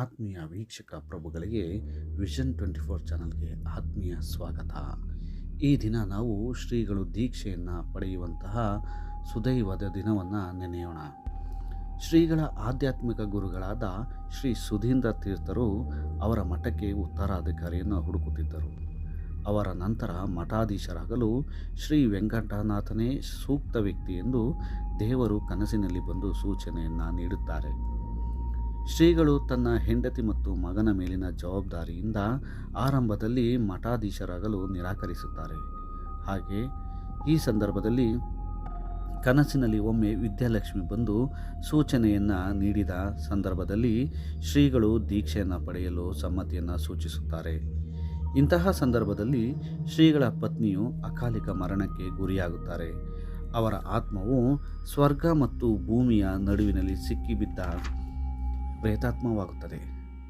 ಆತ್ಮೀಯ ವೀಕ್ಷಕ ಪ್ರಭುಗಳಿಗೆ vision twenty four ಚಾನಲ್ಗೆ ಆತ್ಮೀಯ ಸ್ವಾಗತ. ಈ ದಿನ ನಾವು ಶ್ರೀಗಳು ದೀಕ್ಷೆಯನ್ನು ಪಡೆಯುವಂತಹ ಸುದೈವದ ದಿನವನ್ನು ನೆನೆಯೋಣ. ಶ್ರೀಗಳ ಆಧ್ಯಾತ್ಮಿಕ ಗುರುಗಳಾದ ಶ್ರೀ ಸುಧೀಂದ್ರ ತೀರ್ಥರು ಅವರ ಮಠಕ್ಕೆ ಉತ್ತರಾಧಿಕಾರಿಯನ್ನು ಹುಡುಕುತ್ತಿದ್ದರು. ಅವರ ನಂತರ ಮಠಾಧೀಶರಾಗಲು ಶ್ರೀ ವೆಂಕಟನಾಥನೇ ಸೂಕ್ತ ವ್ಯಕ್ತಿ ಎಂದು ದೇವರು ಕನಸಿನಲ್ಲಿ ಬಂದು ಸೂಚನೆಯನ್ನು ನೀಡುತ್ತಾರೆ. ಶ್ರೀಗಳು ತನ್ನ ಹೆಂಡತಿ ಮತ್ತು ಮಗನ ಮೇಲಿನ ಜವಾಬ್ದಾರಿಯಿಂದ ಆರಂಭದಲ್ಲಿ ಮಠಾಧೀಶರಾಗಲು ನಿರಾಕರಿಸುತ್ತಾರೆ. ಹಾಗೆ ಈ ಸಂದರ್ಭದಲ್ಲಿ ಕನಸಿನಲ್ಲಿ ಒಮ್ಮೆ ವಿದ್ಯಾಲಕ್ಷ್ಮಿ ಬಂದು ಸೂಚನೆಯನ್ನು ನೀಡಿದ ಸಂದರ್ಭದಲ್ಲಿ ಶ್ರೀಗಳು ದೀಕ್ಷೆಯನ್ನು ಪಡೆಯಲು ಸಮ್ಮತಿಯನ್ನು ಸೂಚಿಸುತ್ತಾರೆ. ಇಂತಹ ಸಂದರ್ಭದಲ್ಲಿ ಶ್ರೀಗಳ ಪತ್ನಿಯು ಅಕಾಲಿಕ ಮರಣಕ್ಕೆ ಗುರಿಯಾಗುತ್ತಾರೆ. ಅವರ ಆತ್ಮವು ಸ್ವರ್ಗ ಮತ್ತು ಭೂಮಿಯ ನಡುವಿನಲ್ಲಿ ಸಿಕ್ಕಿಬಿದ್ದ ಪ್ರೇತಾತ್ಮವಾಗುತ್ತದೆ.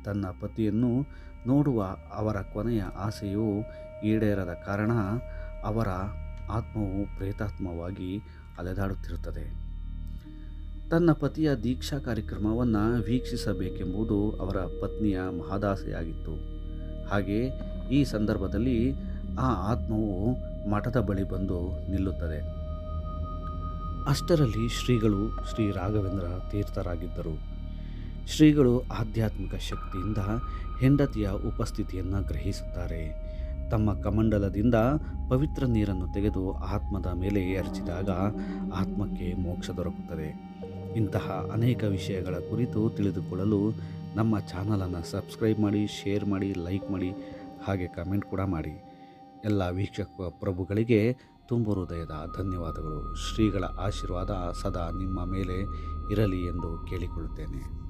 ತನ್ನ ಪತಿಯನ್ನು ನೋಡುವ ಅವರ ಕೊನೆಯ ಆಸೆಯು ಈಡೇರದ ಕಾರಣ ಅವರ ಆತ್ಮವು ಪ್ರೇತಾತ್ಮವಾಗಿ ಅಲೆದಾಡುತ್ತಿರುತ್ತದೆ. ತನ್ನ ಪತಿಯ ದೀಕ್ಷಾ ಕಾರ್ಯಕ್ರಮವನ್ನು ವೀಕ್ಷಿಸಬೇಕೆಂಬುದು ಅವರ ಪತ್ನಿಯ ಮಹದಾಸೆಯಾಗಿತ್ತು. ಹಾಗೆ ಈ ಸಂದರ್ಭದಲ್ಲಿ ಆ ಆತ್ಮವು ಮಠದ ಬಳಿ ಬಂದು ನಿಲ್ಲುತ್ತದೆ. ಅಷ್ಟರಲ್ಲಿ ಶ್ರೀಗಳು ಶ್ರೀ ರಾಘವೇಂದ್ರ ತೀರ್ಥರಾಗಿದ್ದರು. ಶ್ರೀಗಳು ಆಧ್ಯಾತ್ಮಿಕ ಶಕ್ತಿಯಿಂದ ಹೆಂಡತಿಯ ಉಪಸ್ಥಿತಿಯನ್ನು ಗ್ರಹಿಸುತ್ತಾರೆ. ತಮ್ಮ ಕಮಂಡಲದಿಂದ ಪವಿತ್ರ ನೀರನ್ನು ತೆಗೆದು ಆತ್ಮದ ಮೇಲೆ ಎರಚಿದಾಗ ಆತ್ಮಕ್ಕೆ ಮೋಕ್ಷ ದೊರಕುತ್ತದೆ. ಇಂತಹ ಅನೇಕ ವಿಷಯಗಳ ಕುರಿತು ತಿಳಿದುಕೊಳ್ಳಲು ನಮ್ಮ ಚಾನಲನ್ನು ಸಬ್ಸ್ಕ್ರೈಬ್ ಮಾಡಿ, ಶೇರ್ ಮಾಡಿ, ಲೈಕ್ ಮಾಡಿ, ಹಾಗೆ ಕಮೆಂಟ್ ಕೂಡ ಮಾಡಿ. ಎಲ್ಲ ವೀಕ್ಷಕ ಪ್ರಭುಗಳಿಗೆ ತುಂಬ ಹೃದಯದ ಧನ್ಯವಾದಗಳು. ಶ್ರೀಗಳ ಆಶೀರ್ವಾದ ಸದಾ ನಿಮ್ಮ ಮೇಲೆ ಇರಲಿ ಎಂದು ಕೇಳಿಕೊಳ್ಳುತ್ತೇನೆ.